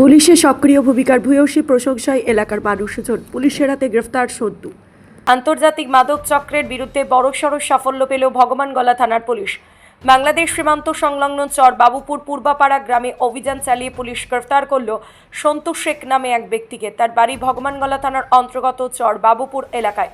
পুলিশের সক্রিয় ভূমিকার ভূয়সী প্রশংসায় এলাকার মানুষজন পুলিশের হাতে গ্রেফতার সদ্যু। আন্তর্জাতিক মাদক চক্রের বিরুদ্ধে বড়সড় সাফল্য পেল ভগবানগলা থানার পুলিশ। বাংলাদেশ সীমান্ত সংলগ্ন চর বাবুপুর পূর্বাপাড়া গ্রামে অভিযান চালিয়ে পুলিশ গ্রেফতার করল সন্তু শেখ নামে এক ব্যক্তিকে। তার বাড়ি ভগবানগলা থানার অন্তর্গত চর বাবুপুর এলাকায়।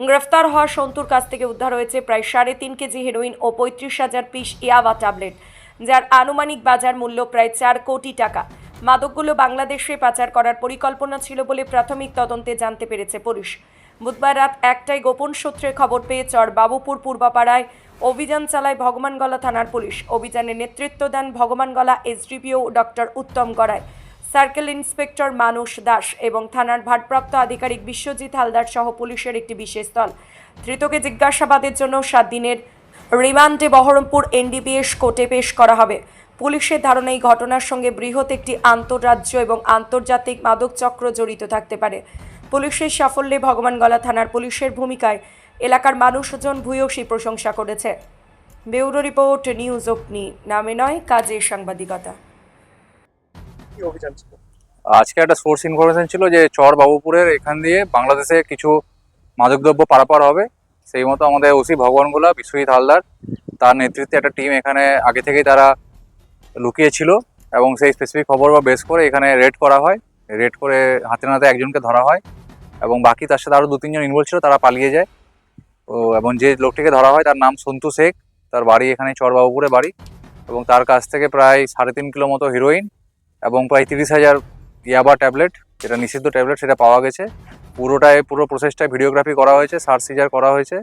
গ্রেফতার হওয়া সন্তুর কাছ থেকে উদ্ধার হয়েছে প্রায় সাড়ে তিন কেজি হেরোইন ও পঁয়ত্রিশ হাজার পিস ইয়াবা ট্যাবলেট, যার আনুমানিক বাজার মূল্য প্রায় চার কোটি টাকা। মাদকগুলো বাংলাদেশে পাচার করার পরিকল্পনা ছিল বলে প্রাথমিক তদন্তে জানতে পেরেছে পুলিশ। বুধবার রাত একটায় গোপন সূত্রে খবর পেয়ে চর বাবুপুর পূর্বাপাড়ায় অভিযান চালায় ভগবানগলা থানার পুলিশ। অভিযানে নেতৃত্ব দেন Bhagawangola SDPO doctor Uttam Garai, circle inspector মানুষ দাস এবং থানার ভারপ্রাপ্ত আধিকারিক বিশ্বজিৎ হালদার সহ পুলিশের একটি বিশেষ দল। ধৃতকে জিজ্ঞাসাবাদের জন্য সাত দিনের রিমান্ডে বহরমপুর এনডিপিএস কোর্টে পেশ করা হবে। পুলিশের ধারণা এই ঘটনার সঙ্গে বৃহৎ একটি আন্তঃরাজ্য এবং আন্তর্জাতিক মাদক চক্র জড়িত থাকতে পারে। পুলিশের সাফল্যে ভগবানগলা থানার পুলিশের ভূমিকায় এলাকার মানুষজন ভূয়সী প্রশংসা করেছে। ব্যুরো রিপোর্ট নিউজ অগ্নি নামে নয় কাজে সাংবাদিকতা। আজকে একটা সোর্স ইনফরমেশন ছিল যে চর বাবুপুরের এখান দিয়ে বাংলাদেশে কিছু মাদকদ্রব্য পারাপার হবে। সেই মতো আমাদের ওসি ভগবানগোলা বিশ্বজিৎ হালদার তার নেতৃত্বে একটা টিম এখানে আগে থেকেই তারা লুকিয়ে ছিল এবং সেই স্পেসিফিক খবর বা বেস করে এখানে রেড করা হয়। রেড করে হাতে নাতে একজনকে ধরা হয় এবং বাকি তার সাথে আরও দু, তিনজন ইনভলভ ছিল, তারা পালিয়ে যায়। ও এবং যে লোকটিকে ধরা হয় তার নাম সন্তু শেখ। তার বাড়ি এখানে চরবাবুপুরে বাড়ি এবং তার কাছ থেকে প্রায় সাড়ে তিন কিলো মতো হিরোইন এবং প্রায় তিরিশ হাজার ইয়াবা ট্যাবলেট যেটা নিষিদ্ধ ট্যাবলেট সেটা পাওয়া গেছে। পুরোটায় পুরো প্রসেসটায় ভিডিওগ্রাফি করা হয়েছে সার্চ সিজার করা হয়েছে।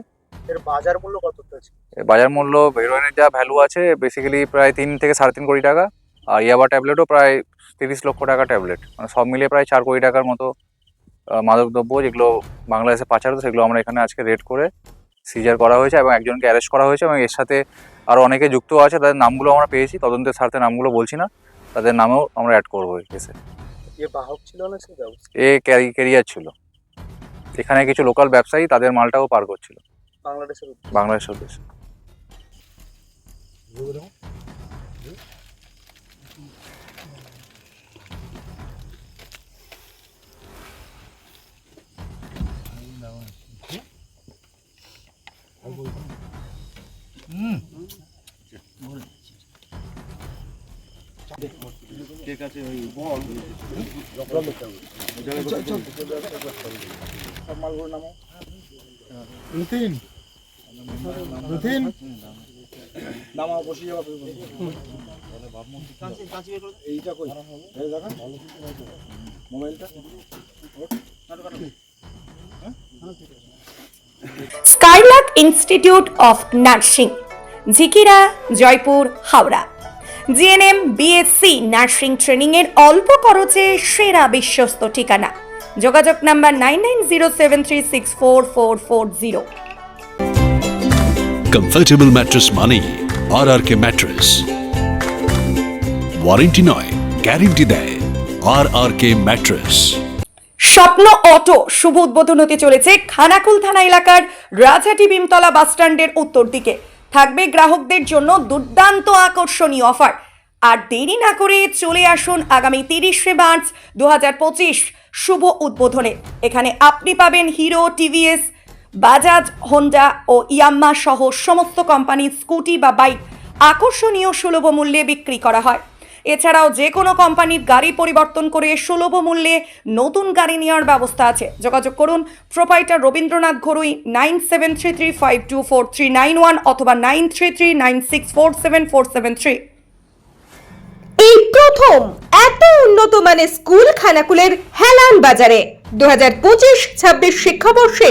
এর বাজার মূল্য কত হয়েছে বাজার মূল্য হিরোইনের যা ভ্যালু আছে বেসিক্যালি প্রায় তিন থেকে সাড়ে তিন কোটি টাকা। আর ইয়াবা ট্যাবলেটও প্রায় তিরিশ লক্ষ টাকা ট্যাবলেট মানে সব মিলিয়ে প্রায় চার কোটি টাকার মতো মাদকদ্রব্য যেগুলো বাংলাদেশে পাচার হতো সেগুলো আমরা এখানে আজকে রেড করে সিজার করা হয়েছে এবং একজনকে অ্যারেস্ট করা হয়েছে এবং এর সাথে আরও অনেকে যুক্ত আছে তাদের নামগুলো আমরা পেয়েছি। তদন্তের স্বার্থে নামগুলো বলছি না তাদের নামেও আমরা অ্যাড করব কেসে এ। ক্যারি ক্যারিয়ার ছিল এখানে কিছু লোকাল ব্যবসায়ী তাদের মালটাও পার করছিল। বাংলাদেশের বাংলাদেশের উদ্দেশ্যে। সব মালগুলো নামো রুতিন রুতিন নামাও বসে যাওয়া এইটা কই? এই দেখেন। মোবাইলটা। Skylark institute of nursing Jhikira Jaipur Howrah. GNM BSc nursing ট্রেনিংয়ের অল্প খরচে সেরা বিশ্বস্ত ঠিকানা। যোগাযোগ number nine nine zero seven three six four four four zero. Comfortable mattress মানেই R R K mattress warranty নয় গ্যারেন্টি দেয় আর আর কে ম্যাট্রেস স্বপ্ন অটো, শুভ উদ্বোধন হতে চলেছে খানাকুল থানা এলাকার রাজহাটি ভীমতলা বাসস্ট্যান্ডের উত্তর দিকে। থাকবে গ্রাহকদের জন্য দুর্দান্ত আকর্ষণীয় অফার। আর দেরি না করে চলে আসুন আগামী তিরিশে মার্চ দু হাজার পঁচিশ শুভ উদ্বোধনে। এখানে আপনি পাবেন হিরো, টিভিএস বাজাজ হোন্ডা ও ইয়াম্মা সহ সমস্ত কোম্পানির স্কুটি বা বাইক আকর্ষণীয় সুলভ মূল্যে বিক্রি করা হয়। এছাড়াও যে কোনো কোম্পানির গাড়ি পরিবর্তন করে সুলভ মূল্যে নতুন গাড়ি নেওয়ার ব্যবস্থা আছে। যোগাযোগ করুন proprietor Rabindranath Gharui nine seven three three five two four three nine one অথবা nine three three nine six four seven four seven three. এই প্রথম এত উন্নত মানের স্কুল খানাকুলের হেলান বাজারে। দু হাজার পঁচিশ ছাব্বিশ শিক্ষাবর্ষে